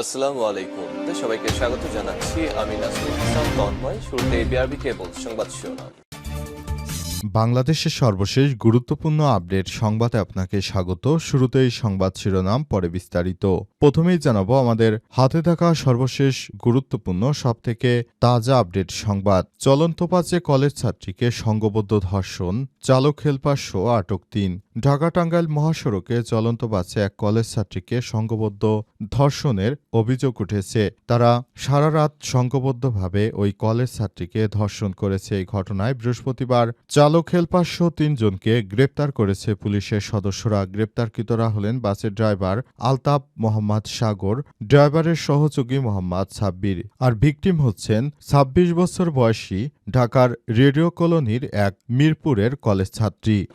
আসসালামু আলাইকুম। সবাইকে স্বাগত জানাচ্ছি। আমি তন্ময়। শুরুতে বিআরবি কেবল সংবাদ শিরোনাম। বাংলাদেশের সর্বশেষ গুরুত্বপূর্ণ আপডেট সংবাদে আপনাকে স্বাগত। শুরুতেই সংবাদ শিরোনাম, পরে বিস্তারিত। প্রথমেই জানাব আমাদের হাতে থাকা সর্বশেষ গুরুত্বপূর্ণ, সবথেকে তাজা আপডেট সংবাদ। চলন্ত পাচে কলেজ ছাত্রীকে সংঘবদ্ধ ধর্ষণ চালক হেলপার শো আটক তিন। ঢাকা টাঙ্গাইল মহাসড়কে চলন্ত বাসে এক কলেজ ছাত্রীকে সংঘবদ্ধ ধর্ষণের অভিযোগ উঠেছে। তারা সারা রাত সংঘবদ্ধভাবে ওই কলেজ ছাত্রীকে ধর্ষণ করেছে এই ঘটনায় বৃহস্পতিবার চালক হেলপার তিনজনকে গ্রেপ্তার করেছে পুলিশের সদস্যরা। গ্রেপ্তারকৃতরা হলেন বাসের ড্রাইভার আলতাফ মোহাম্মদ সাগর, ড্রাইভারের সহযোগী মোহাম্মদ সাব্বির। আর ভিকটিম হচ্ছেন ছাব্বিশ বছর বয়সী ঢাকার রেডিও কলোনির এক মিরপুরের কলেজ ছাত্রী।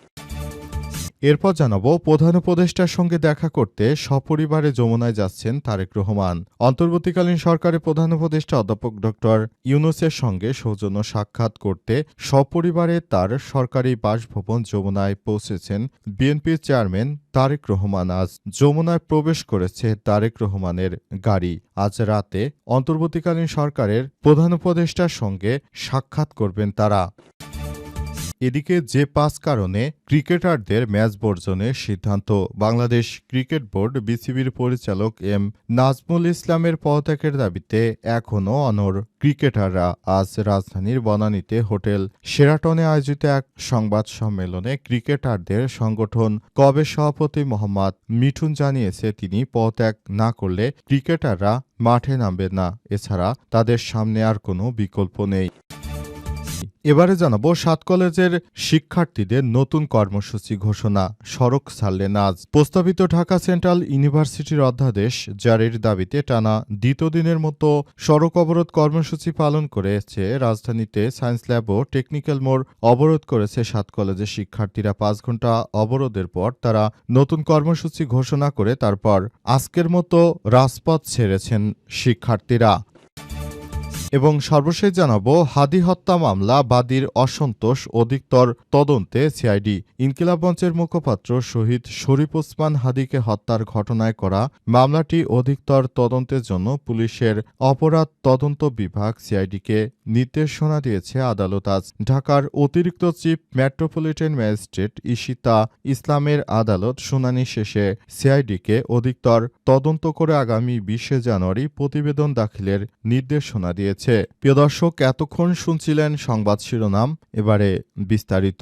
এরপর জানাব, প্রধান উপদেষ্টার সঙ্গে দেখা করতে সপরিবারে যমুনায় যাচ্ছেন তারেক রহমান। অন্তর্বর্তীকালীন সরকারের প্রধান উপদেষ্টা অধ্যাপক ড ইউনুসের সঙ্গে সৌজন্য সাক্ষাৎ করতে সপরিবারে তার সরকারি বাসভবন যমুনায় পৌঁছেছেন বিএনপির চেয়ারম্যান তারেক রহমান। আজ যমুনায় প্রবেশ করেছে তারেক রহমানের গাড়ি। আজ রাতে অন্তর্বর্তীকালীন সরকারের প্রধান উপদেষ্টার সঙ্গে সাক্ষাৎ করবেন তারা। এদিকে যে পাঁচ কারণে ক্রিকেটারদের ম্যাচ বর্জনের সিদ্ধান্ত, বাংলাদেশ ক্রিকেট বোর্ড বিসিবির পরিচালক এম নাজমুল ইসলামের পদত্যাগের দাবিতে এখনও অনর ক্রিকেটাররা আজ রাজধানীর বনানীতে হোটেল সেরাটনে আয়োজিত এক সংবাদ সম্মেলনে ক্রিকেটারদের সংগঠন কবে সভাপতি মোহাম্মদ মিঠুন জানিয়েছে তিনি পদত্যাগ না করলে ক্রিকেটাররা মাঠে নামবে না। এছাড়া তাদের সামনে আর কোনো বিকল্প নেই। এবারে জানাব সাত কলেজের শিক্ষার্থীদের নতুন কর্মসূচি ঘোষণা, সড়ক ছাড়লেন আজ প্রস্তাবিত ঢাকা সেন্ট্রাল ইউনিভার্সিটির অধ্যাদেশ জারির দাবিতে টানা দ্বিতীয় দিনের মতো সড়ক অবরোধ কর্মসূচি পালন করেছে রাজধানীতে সায়েন্স ল্যাব ও টেকনিক্যাল মোড় অবরোধ করেছে সাত কলেজের শিক্ষার্থীরা। পাঁচ ঘণ্টা অবরোধের পর তারা নতুন কর্মসূচি ঘোষণা করে তারপর আজকের মতো রাজপথ ছেড়েছেন শিক্ষার্থীরা। এবং সর্বশেষ জানাব, হাদি হত্যা মামলা, বাদীর অসন্তোষ, অধিকতর তদন্তে সিআইডি। ইনকিলাব মঞ্চের মুখপাত্র শহীদ শরীফ ওসমান হাদিকে হত্যার ঘটনায় করা মামলাটি অধিকতর তদন্তের জন্য পুলিশের অপরাধ তদন্ত বিভাগ সিআইডিকে নির্দেশনা দিয়েছে আদালত আজ। ঢাকার অতিরিক্ত চিফ মেট্রোপলিটন ম্যাজিস্ট্রেট ইশিতা ইসলামের আদালত শুনানি শেষে সিআইডিকে অধিকতর তদন্ত করে আগামী বিশে জানুয়ারি প্রতিবেদন দাখিলের নির্দেশনা দিয়েছে। প্রিয় দর্শক এতক্ষণ শুনছিলেন সংবাদ শিরোনাম এবারে বিস্তারিত।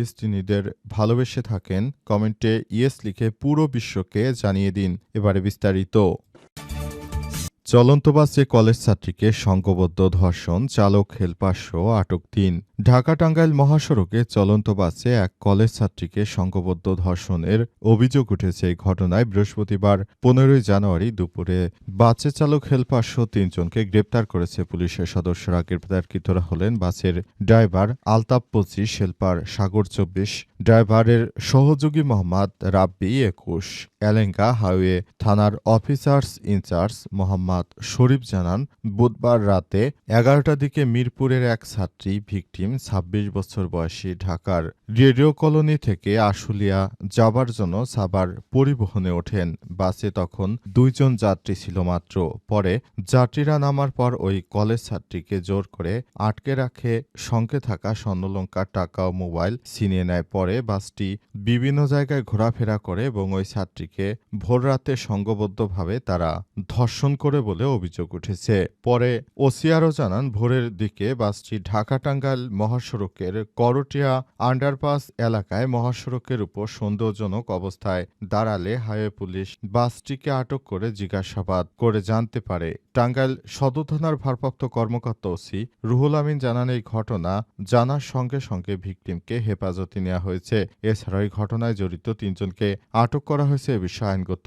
ফিলিস্তিনিদের ভালোবেসে থাকেন কমেন্টে ইয়েস লিখে পুরো বিশ্বকে জানিয়ে দিন এবারে বিস্তারিত। চলন্ত বাসে কলেজ ছাত্রীকে সংঘবদ্ধ ধর্ষণ, চালক হেলপাসসহ আটক তিন। ঢাকা টাঙ্গাইল মহাসড়কে চলন্ত বাসে এক কলেজ ছাত্রীকে সংঘবদ্ধ ধর্ষণের অভিযোগ উঠেছে এই ঘটনায় বৃহস্পতিবার পনেরোই জানুয়ারি দুপুরে। বাসে চালক হেলপাসসহ তিনজনকে গ্রেপ্তার করেছে পুলিশের সদস্যরা। গ্রেপ্তারকৃতরা হলেন বাসের ড্রাইভার আলতাপ পঁচিশ, হেলপার সাগর চব্বিশ ড্রাইভারের সহযোগী মোহাম্মদ রাব্বি একুশ, এলেঙ্গা হাইওয়ে থানার officers in charge Mohammad Sharif জানান, বুধবার রাতে এগারোটার দিকে মিরপুরের এক ছাত্রী ভিকটিম ছাব্বিশ বছর বয়সী ঢাকার রেডিও কলোনি থেকে আশুলিয়া যাবার জন্য সাবার পরিবহনে ওঠেন। বাসে তখন দুইজন যাত্রী ছিল মাত্র। পরে যাত্রীরা নামার পর ওই কলেজ ছাত্রীকে জোর করে আটকে রাখে। সঙ্গে থাকা স্বর্ণলঙ্কার টাকা ও মোবাইল ছিনিয়ে নেয়। পরে বাসটি বিভিন্ন জায়গায় ঘোরাফেরা করে এবং ওই ছাত্রীকে ভোর রাতে সংঘবদ্ধভাবে তারা ধর্ষণ করে বলে অভিযোগ উঠেছে। পরে ওসিআরও জানান, ভোরের দিকে বাসটি ঢাকা টাঙ্গাইল মহাসড়কের করটিয়া আন্ডারপাস এলাকায় মহাসড়কের উপর সন্দেহজনক অবস্থায় দাঁড়ালে হাইওয়ে পুলিশ বাসটিকে আটক করে জিজ্ঞাসাবাদ করে জানতে পারে। টাঙ্গাইল সদর থানার ভারপ্রাপ্ত কর্মকর্তা ওসি রুহুল আমিন জানান, এই ঘটনা জানার সঙ্গে সঙ্গে ভিকটিমকে হেফাজতে নেওয়া হয়েছে। এছাড়া এই ঘটনায় জড়িত তিনজনকে আটক করা হয়েছে এ বিষয়ে আইনগত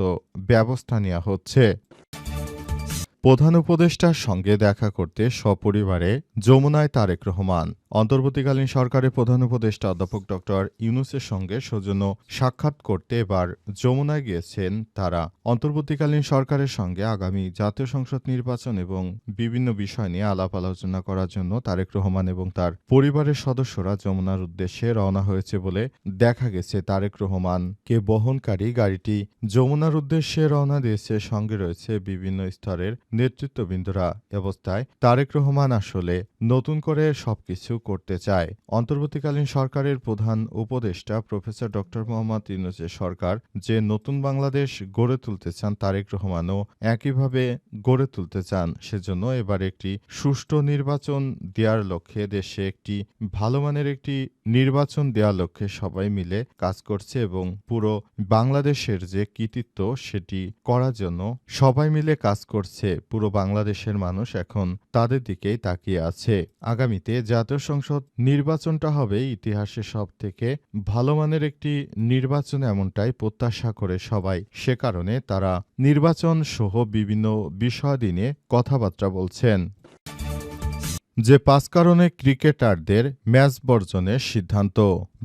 ব্যবস্থা নেওয়া হচ্ছে। প্রধান উপদেষ্টার সঙ্গে দেখা করতে সপরিবারে যমুনায় তারেক রহমান। অন্তর্বর্তীকালীন সরকারের প্রধান উপদেষ্টা অধ্যাপক ডক্টর ইউনুসের সঙ্গে সৌজন্য সাক্ষাৎ করতে এবার যমুনায় গিয়েছেন তারা। অন্তর্বর্তীকালীন সরকারের সঙ্গে আগামী জাতীয় সংসদ নির্বাচন এবং বিভিন্ন বিষয় নিয়ে আলাপ আলোচনা করার জন্য তারেক রহমান এবং তার পরিবারের সদস্যরা যমুনার উদ্দেশ্যে রওনা হয়েছে বলে দেখা গেছে। তারেক রহমানকে বহনকারী গাড়িটি যমুনার উদ্দেশ্যে রওনা দিয়েছে। সঙ্গে রয়েছে বিভিন্ন স্তরের নেতৃত্ববৃন্দরা অবস্থায় তারেক রহমান আসলে নতুন করে সবকিছু করতে চায়। অন্তর্বর্তীকালীন সরকারের প্রধান উপদেষ্টা প্রফেসর ডক্টর মোহাম্মদ ইউনুসের সরকার যে নতুন বাংলাদেশ গড়ে তুলতে চান তারেক রহমানও একইভাবে গড়ে তুলতে চান। সেজন্য এবার একটি সুষ্ঠু নির্বাচন দেওয়ার লক্ষ্যে দেশে একটি ভালো মানের একটি নির্বাচন দেওয়ার লক্ষ্যে সবাই মিলে কাজ করছে এবং পুরো বাংলাদেশের যে কৃতিত্ব সেটি করার জন্য সবাই মিলে কাজ করছে। পুরো বাংলাদেশের মানুষ এখন তাদের দিকেই তাকিয়ে আছে। আগামীতে জাতীয় সংসদ নির্বাচনটা হবে ইতিহাসে সব থেকে ভালো মানের একটি নির্বাচন এমনটাই প্রত্যাশা করে সবাই। সে কারণে তারা নির্বাচন সহ বিভিন্ন বিষয় নিয়ে কথাবার্তা বলছেন। যে পাঁচ কারণে ক্রিকেটারদের ম্যাচ বর্জনের সিদ্ধান্ত।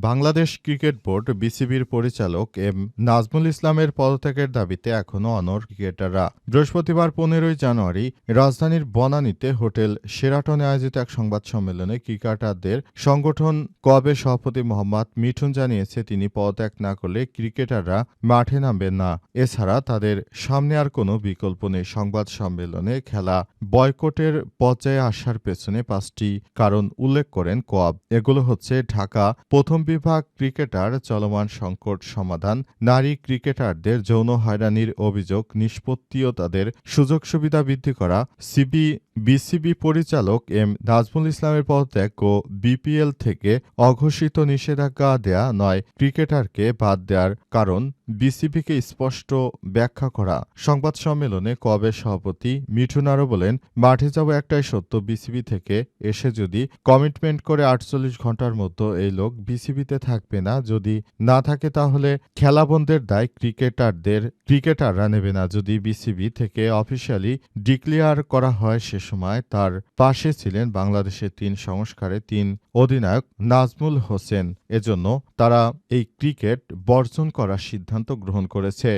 বাংলাদেশ ক্রিকেট বোর্ড বিসিবির পরিচালক এম নাজমুল ইসলামের পদত্যাগের দাবিতে এখনও অনর ক্রিকেটাররা। বৃহস্পতিবার পনেরোই জানুয়ারি রাজধানীর বনানীতে হোটেল সেরাটনে আয়োজিত এক সংবাদ সম্মেলনে ক্রিকেটারদের সংগঠন কবে সভাপতি মোহাম্মদ মিঠুন জানিয়েছে, তিনি পদত্যাগ না করলে ক্রিকেটাররা মাঠে নামবেন না। এছাড়া তাদের সামনে আর কোনো বিকল্প নেই। সংবাদ সম্মেলনে খেলা বয়কটের পর্যায়ে আসার পেছনে পাঁচটি কারণ উল্লেখ করেন কোয়াব। এগুলো হচ্ছে ঢাকা প্রথম বিভাগ ক্রিকেটার চলমান সংকট সমাধান, নারী ক্রিকেটারদের যৌন হয়রানির অভিযোগ নিষ্পত্তি ও তাদের সুযোগ সুবিধা বৃদ্ধি করা, সিবি, বিসিবি পরিচালক এম নাজমুল ইসলামের পদত্যাগ ও বিপিএল থেকে অঘোষিত নিষেধাজ্ঞা দেয়া নয়। ক্রিকেটারকে বাদ দেওয়ার কারণ, বিসিবিকে স্পষ্ট ব্যাখ্যা করা। সংবাদ সম্মেলনে কবে সভাপতি মিঠুন আরও বলেন, মাঠে যাব একটাই সত্য, বিসিবি থেকে এসে যদি কমিটমেন্ট করে আটচল্লিশ ঘণ্টার মধ্যে এই লোক বিসিবিতে থাকবে না। যদি না থাকে তাহলে খেলা বন্ধের দায় ক্রিকেটারদের। ক্রিকেটাররা নেবে না। যদি বিসিবি থেকে অফিসিয়ালি ডিক্লেয়ার করা হয় সে সময় তার পাশে ছিলেন বাংলাদেশের তিন সংস্কারে তিন অধিনায়ক নাজমুল হোসেন। এজন্য তারা এই ক্রিকেট বর্জন করার সিদ্ধান্ত গ্রহণ করেছে।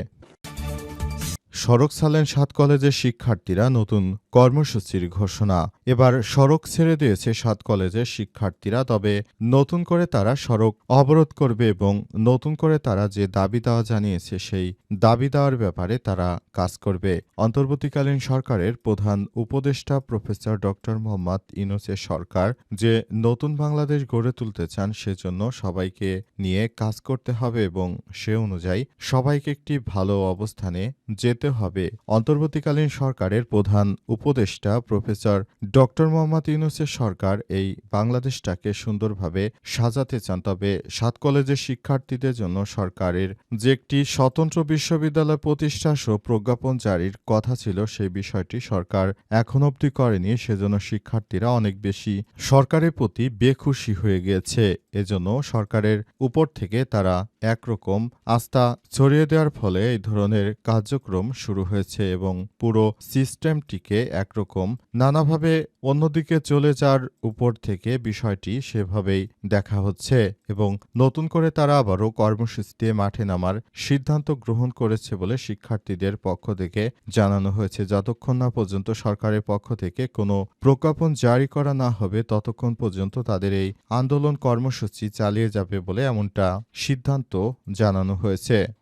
সড়ক সালেন সাত কলেজের শিক্ষার্থীরা নতুন কর্মসূচির ঘোষণা। এবার সড়ক ছেড়ে দিয়েছে সাত কলেজের শিক্ষার্থীরা, তবে নতুন করে তারা সড়ক অবরোধ করবে এবং নতুন করে তারা যে দাবি দেওয়া জানিয়েছে, সেই দাবি দেওয়ার ব্যাপারে তারা কাজ করবে। অন্তর্বর্তীকালীন সরকারের প্রধান উপদেষ্টা প্রফেসর ডক্টর মোহাম্মদ ইনোসের সরকার যে নতুন বাংলাদেশ গড়ে তুলতে চান, সেজন্য সবাইকে নিয়ে কাজ করতে হবে এবং সে অনুযায়ী সবাইকে একটি ভালো অবস্থানে যেতে হবে। অন্তর্বর্তীকালীন সরকারের প্রধান উপদেষ্টা প্রফেসর ডক্টর মোহাম্মদ ইউনুসের সরকার এই বাংলাদেশটাকে সুন্দরভাবে সাজাতে চান। তবে সাত কলেজের শিক্ষার্থীদের জন্য সরকারের যে একটি স্বতন্ত্র বিশ্ববিদ্যালয় প্রতিষ্ঠা সহ প্রজ্ঞাপন জারির কথা ছিল, সেই বিষয়টি সরকার এখন অবধি করেনি। সেজন্য শিক্ষার্থীরা অনেক বেশি সরকারের প্রতি বেখুশি হয়ে গিয়েছে এজন্য সরকারের উপর থেকে তারা একরকম আস্থা ছড়িয়ে দেওয়ার ফলে এই ধরনের কার্যক্রম শুরু হয়েছে এবং পুরো সিস্টেমটিকে একরকম নানাভাবে অন্যদিকে চলে যাওয়ার উপর থেকে বিষয়টি সেভাবেই দেখা হচ্ছে এবং নতুন করে তারা আবারও কর্মসূচিতে মাঠে নামার সিদ্ধান্ত গ্রহণ করেছে বলে শিক্ষার্থীদের পক্ষ থেকে জানানো হয়েছে। যতক্ষণ না পর্যন্ত সরকারের পক্ষ থেকে কোনো প্রজ্ঞাপন জারি করা না হবে, ততক্ষণ পর্যন্ত তাদের এই আন্দোলন কর্মসূচি চালিয়ে যাবে বলে এমনটা সিদ্ধান্ত জানানো হয়েছে।